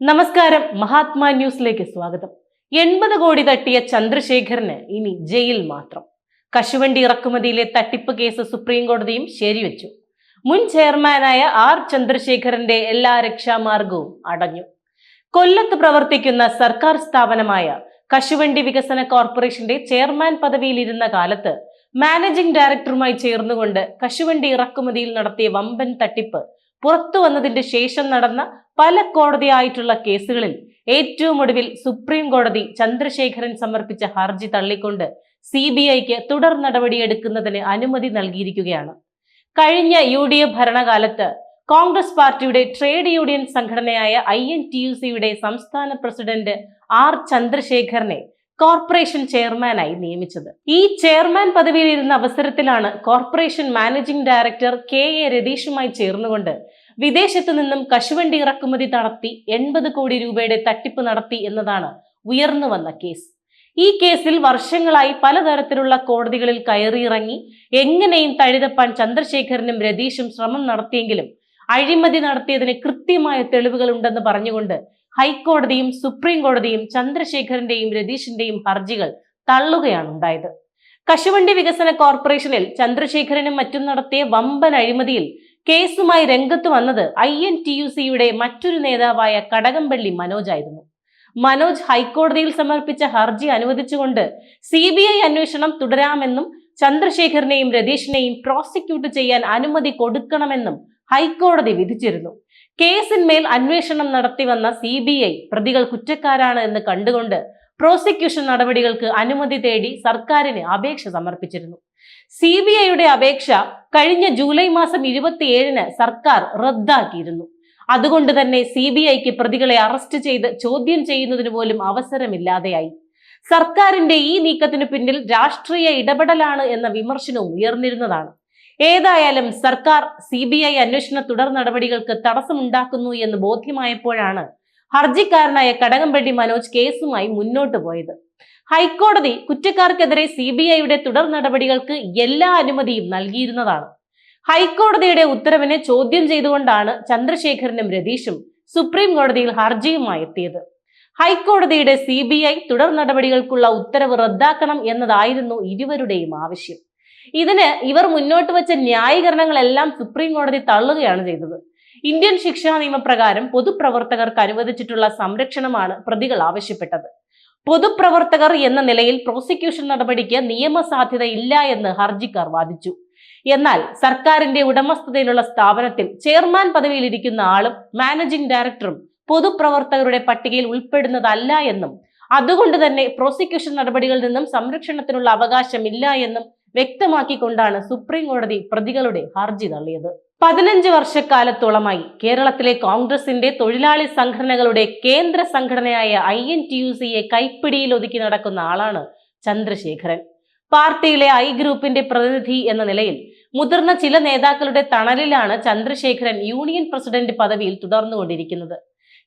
നമസ്കാരം. മഹാത്മാ ന്യൂസിലേക്ക് സ്വാഗതം. എൺപത് കോടി തട്ടിയ ചന്ദ്രശേഖരന് ഇനി ജയിൽ മാത്രം. കശുവണ്ടി ഇറക്കുമതിയിലെ തട്ടിപ്പ് കേസ് സുപ്രീം കോടതിയും ശരിവെച്ചു. മുൻ ചെയർമാനായ ആർ ചന്ദ്രശേഖരന്റെ എല്ലാ രക്ഷാമാർഗവും അടഞ്ഞു. കൊല്ലത്ത് പ്രവർത്തിക്കുന്ന സർക്കാർ സ്ഥാപനമായ കശുവണ്ടി വികസന കോർപ്പറേഷന്റെ ചെയർമാൻ പദവിയിലിരുന്ന കാലത്ത് മാനേജിംഗ് ഡയറക്ടറുമായി ചേർന്നുകൊണ്ട് കശുവണ്ടി ഇറക്കുമതിയിൽ നടത്തിയ വമ്പൻ തട്ടിപ്പ് പുറത്തു വന്നതിന്റെ ശേഷം നടന്ന പല കോടതിയായിട്ടുള്ള കേസുകളിൽ ഏറ്റവും ഒടുവിൽ സുപ്രീം കോടതി ചന്ദ്രശേഖരൻ സമർപ്പിച്ച ഹർജി തള്ളിക്കൊണ്ട് സി ബി ഐക്ക് തുടർ നടപടിയെടുക്കുന്നതിന് അനുമതി നൽകിയിരിക്കുകയാണ്. കഴിഞ്ഞ യു ഡി എഫ് ഭരണകാലത്ത് കോൺഗ്രസ് പാർട്ടിയുടെ ട്രേഡ് യൂണിയൻ സംഘടനയായ ഐ എൻ ടി യു സിയുടെ സംസ്ഥാന പ്രസിഡന്റ് ആർ ചന്ദ്രശേഖരനെ കോർപ്പറേഷൻ ചെയർമാനായി നിയമിച്ചത്. ഈ ചെയർമാൻ പദവിയിൽ ഇരുന്ന അവസരത്തിലാണ് corporation managing director K A രതീഷുമായി ചേർന്നുകൊണ്ട് വിദേശത്തു നിന്നും കശുവണ്ടി ഇറക്കുമതി നടത്തി എൺപത് കോടി രൂപയുടെ തട്ടിപ്പ് നടത്തി എന്നതാണ് ഉയർന്നു വന്ന കേസ് ഈ കേസിൽ വർഷങ്ങളായി പലതരത്തിലുള്ള കോടതികളിൽ കയറിയിറങ്ങി എങ്ങനെയും തഴുതപ്പാൻ ചന്ദ്രശേഖരനും രതീഷും ശ്രമം നടത്തിയെങ്കിലും അഴിമതി നടത്തിയതിന് കൃത്യമായ തെളിവുകൾ ഉണ്ടെന്ന് പറഞ്ഞുകൊണ്ട് ഹൈക്കോടതിയും സുപ്രീം കോടതിയും ചന്ദ്രശേഖരന്റെയും രതീഷിന്റെയും ഹർജികൾ തള്ളുകയാണ് ഉണ്ടായത്. കശുവണ്ടി വികസന കോർപ്പറേഷനിൽ ചന്ദ്രശേഖരനും മറ്റും നടത്തിയ വമ്പൻ അഴിമതിയിൽ കേസുമായി രംഗത്ത് വന്നത് ഐ എൻ ടി യു സിയുടെ മറ്റൊരു നേതാവായ കടകംപള്ളി മനോജ് ആയിരുന്നു. മനോജ് ഹൈക്കോടതിയിൽ സമർപ്പിച്ച ഹർജി അനുവദിച്ചുകൊണ്ട് സി ബി ഐ അന്വേഷണം തുടരാമെന്നും ചന്ദ്രശേഖരനെയും രതീഷിനെയും പ്രോസിക്യൂട്ട് ചെയ്യാൻ അനുമതി കൊടുക്കണമെന്നും ഹൈക്കോടതി വിധിച്ചിരുന്നു. കേസിന്മേൽ അന്വേഷണം നടത്തി വന്ന സി ബി ഐ പ്രതികൾ കുറ്റക്കാരാണ് എന്ന് കണ്ടുകൊണ്ട് പ്രോസിക്യൂഷൻ നടപടികൾക്ക് അനുമതി തേടി സർക്കാരിന് അപേക്ഷ സമർപ്പിച്ചിരുന്നു. സി ബി ഐയുടെ അപേക്ഷ കഴിഞ്ഞ ജൂലൈ മാസം ഇരുപത്തിയേഴിന് സർക്കാർ റദ്ദാക്കിയിരുന്നു. അതുകൊണ്ട് തന്നെ സി ബി ഐക്ക് പ്രതികളെ അറസ്റ്റ് ചെയ്ത് ചോദ്യം ചെയ്യുന്നതിന് പോലും അവസരമില്ലാതെയായി. സർക്കാരിന്റെ ഈ നീക്കത്തിന് പിന്നിൽ രാഷ്ട്രീയ ഇടപെടലാണ് എന്ന വിമർശനവും ഉയർന്നിരുന്നതാണ്. ഏതായാലും സർക്കാർ സി ബി ഐ അന്വേഷണ തുടർ നടപടികൾക്ക് തടസ്സമുണ്ടാക്കുന്നു എന്ന് ബോധ്യമായപ്പോഴാണ് ഹർജിക്കാരനായ കടകംപള്ളി മനോജ് കേസുമായി മുന്നോട്ട് പോയത്. ഹൈക്കോടതി കുറ്റക്കാർക്കെതിരെ സി ബി ഐയുടെ തുടർ നടപടികൾക്ക് എല്ലാ അനുമതിയും നൽകിയിരുന്നതാണ്. ഹൈക്കോടതിയുടെ ഉത്തരവിനെ ചോദ്യം ചെയ്തുകൊണ്ടാണ് ചന്ദ്രശേഖരനും രതീഷും സുപ്രീം കോടതിയിൽ ഹർജിയുമായി എത്തിയത്. ഹൈക്കോടതിയുടെ സി ബി ഐ തുടർ നടപടികൾക്കുള്ള ഉത്തരവ് റദ്ദാക്കണം എന്നതായിരുന്നു ഇരുവരുടെയും ആവശ്യം. ഇതിന് ഇവർ മുന്നോട്ട് വെച്ച ന്യായീകരണങ്ങളെല്ലാം സുപ്രീം കോടതി തള്ളുകയാണ് ചെയ്തത്. ഇന്ത്യൻ ശിക്ഷാ നിയമപ്രകാരം പൊതുപ്രവർത്തകർക്ക് അനുവദിച്ചിട്ടുള്ള സംരക്ഷണമാണ് പ്രതികൾ ആവശ്യപ്പെട്ടത്. പൊതുപ്രവർത്തകർ എന്ന നിലയിൽ പ്രോസിക്യൂഷൻ നടപടിക്ക് നിയമസാധ്യത ഇല്ല എന്ന് ഹർജിക്കാർ വാദിച്ചു. എന്നാൽ സർക്കാരിന്റെ ഉടമസ്ഥതയിലുള്ള സ്ഥാപനത്തിൽ ചെയർമാൻ പദവിയിൽ ഇരിക്കുന്ന ആളും മാനേജിംഗ് ഡയറക്ടറും പൊതുപ്രവർത്തകരുടെ പട്ടികയിൽ ഉൾപ്പെടുന്നതല്ല എന്നും അതുകൊണ്ട് തന്നെ പ്രോസിക്യൂഷൻ നടപടികളിൽ നിന്നും സംരക്ഷണത്തിനുള്ള അവകാശമില്ല എന്നും വ്യക്തമാക്കിക്കൊണ്ടാണ് സുപ്രീം കോടതി പ്രതികളുടെ ഹർജി തള്ളിയത്. പതിനഞ്ച് വർഷക്കാലത്തോളമായി കേരളത്തിലെ കോൺഗ്രസിന്റെ തൊഴിലാളി സംഘടനകളുടെ കേന്ദ്ര സംഘടനയായ ഐ എൻ ടി യു സിയെ കൈപ്പിടിയിൽ ഒതുക്കി നടക്കുന്ന ആളാണ് ചന്ദ്രശേഖരൻ. പാർട്ടിയിലെ ഐ ഗ്രൂപ്പിന്റെ പ്രതിനിധി എന്ന നിലയിൽ മുതിർന്ന ചില നേതാക്കളുടെ തണലിലാണ് ചന്ദ്രശേഖരൻ യൂണിയൻ പ്രസിഡന്റ് പദവിയിൽ തുടർന്നുകൊണ്ടിരിക്കുന്നത്.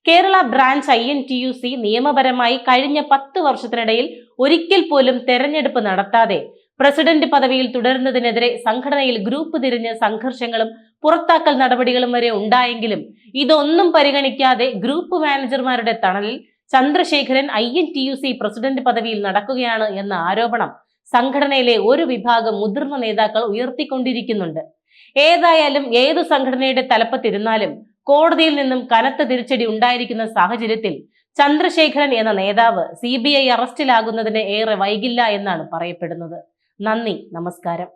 Kerala branch I N T U C നിയമപരമായി കഴിഞ്ഞ പത്ത് വർഷത്തിനിടയിൽ ഒരിക്കൽ പോലും തെരഞ്ഞെടുപ്പ് നടത്താതെ പ്രസിഡന്റ് പദവിയിൽ തുടരുന്നതിനെതിരെ സംഘടനയിൽ ഗ്രൂപ്പ് തിരിഞ്ഞ് സംഘർഷങ്ങളും പുറത്താക്കൽ നടപടികളും വരെ ഉണ്ടായെങ്കിലും ഇതൊന്നും പരിഗണിക്കാതെ ഗ്രൂപ്പ് മാനേജർമാരുടെ തണലിൽ Chandrasekharan I N T U C president പദവിയിൽ നടക്കുകയാണ് എന്ന ആരോപണം സംഘടനയിലെ ഒരു വിഭാഗം മുതിർന്ന നേതാക്കൾ ഉയർത്തിക്കൊണ്ടിരിക്കുന്നുണ്ട്. ഏതായാലും ഏത് സംഘടനയുടെ തലപ്പത്തിരുന്നാലും കോടതിയിൽ നിന്നും കനത്ത തിരിച്ചടി ഉണ്ടായിരിക്കുന്ന സാഹചര്യത്തിൽ ചന്ദ്രശേഖരൻ എന്ന നേതാവ് സി ബി ഐ അറസ്റ്റിലാകുന്നതിന് ഏറെ വൈകില്ല എന്നാണ് പറയപ്പെടുന്നത്. നന്ദി നമസ്കാരം.